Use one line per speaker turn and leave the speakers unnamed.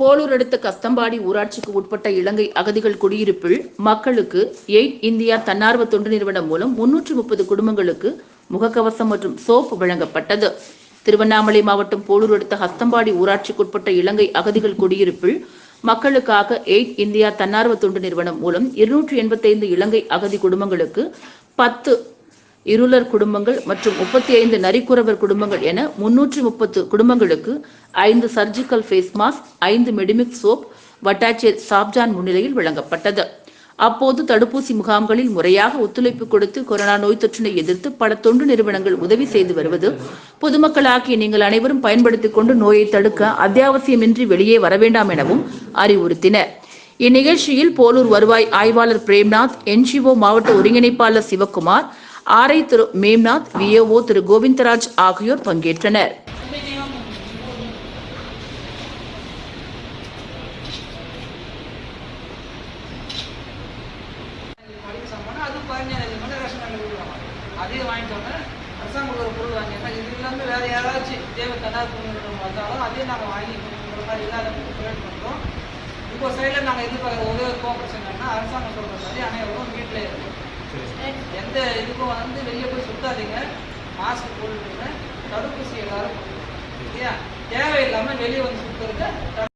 போலூர் அடுத்த கஸ்தம்பாடி ஊராட்சிக்கு உட்பட்ட இலங்கை அகதிகள் குடியிருப்பில் மக்களுக்கு எய்ட் இந்தியா தன்னார்வ தொண்டு நிறுவனம் மூலம் முன்னூற்று முப்பது குடும்பங்களுக்கு முகக்கவசம் மற்றும் சோப்பு வழங்கப்பட்டது. திருவண்ணாமலை மாவட்டம் போலூர் அடுத்த ஹஸ்தம்பாடி ஊராட்சிக்குட்பட்ட இலங்கை அகதிகள் குடியிருப்பில் மக்களுக்காக எய்ட் இந்தியா தன்னார்வ தொண்டு நிறுவனம் மூலம் இருநூற்றி எண்பத்தைந்து இலங்கை அகதி குடும்பங்களுக்கு பத்து இருளர் குடும்பங்கள் மற்றும் முப்பத்தி ஐந்து நரிக்குறவர் குடும்பங்கள் என முன்னூற்றி முப்பத்து குடும்பங்களுக்கு ஐந்து சர்ஜிக்கல் ஃபேஸ் மாஸ்க் ஐந்து மெடிமிக் சோப் வட்டாட்சியர் சாப்ஜான் முன்னிலையில் வழங்கப்பட்டது. அப்போது தடுப்பூசி முகாம்களில் முறையாக ஒத்துழைப்பு கொடுத்து கொரோனா நோய் தொற்றினை எதிர்த்து பல தொண்டு நிறுவனங்கள் உதவி செய்து வருவது பொதுமக்களாகிய நீங்கள் அனைவரும் பயன்படுத்திக் கொண்டு நோயை தடுக்க அத்தியாவசியமின்றி வெளியே வர வேண்டாம் எனவும் அறிவுறுத்தினர். இந்நிகழ்ச்சியில் போலூர் வருவாய் ஆய்வாளர் பிரேம்நாத் என்ஜிஓ மாவட்ட ஒருங்கிணைப்பாளர் சிவக்குமார் ஆரை திரு மேம்நாத் விஏஓ திரு கோவிந்தராஜ் ஆகியோர் பங்கேற்றனர்.
மணி அதையும் பொருள் வாங்கினா இது இல்லாமல் வேறு யாராச்சும் தேவை வந்தாலும் அதையும் நாங்கள் வாங்கி மாதிரி பண்ணுறோம் இப்போ சைடில் நாங்கள் எதிர்பார்க்குற ஒரே ஒரு கோஆப்ரேஷன் என்னன்னா அரசாங்கம் சொல்கிற மாதிரி அனைவரும் வீட்டில் இருக்கும் எந்த இதுக்கும் வந்து வெளியே போய் சுத்தாதீங்க. மாஸ்க் போட்டுருங்க தடுப்பூசி எல்லாரும் போட்டுக்கோங்க. சரியா? தேவையில்லாமல் வெளியே வந்து சுற்றுறது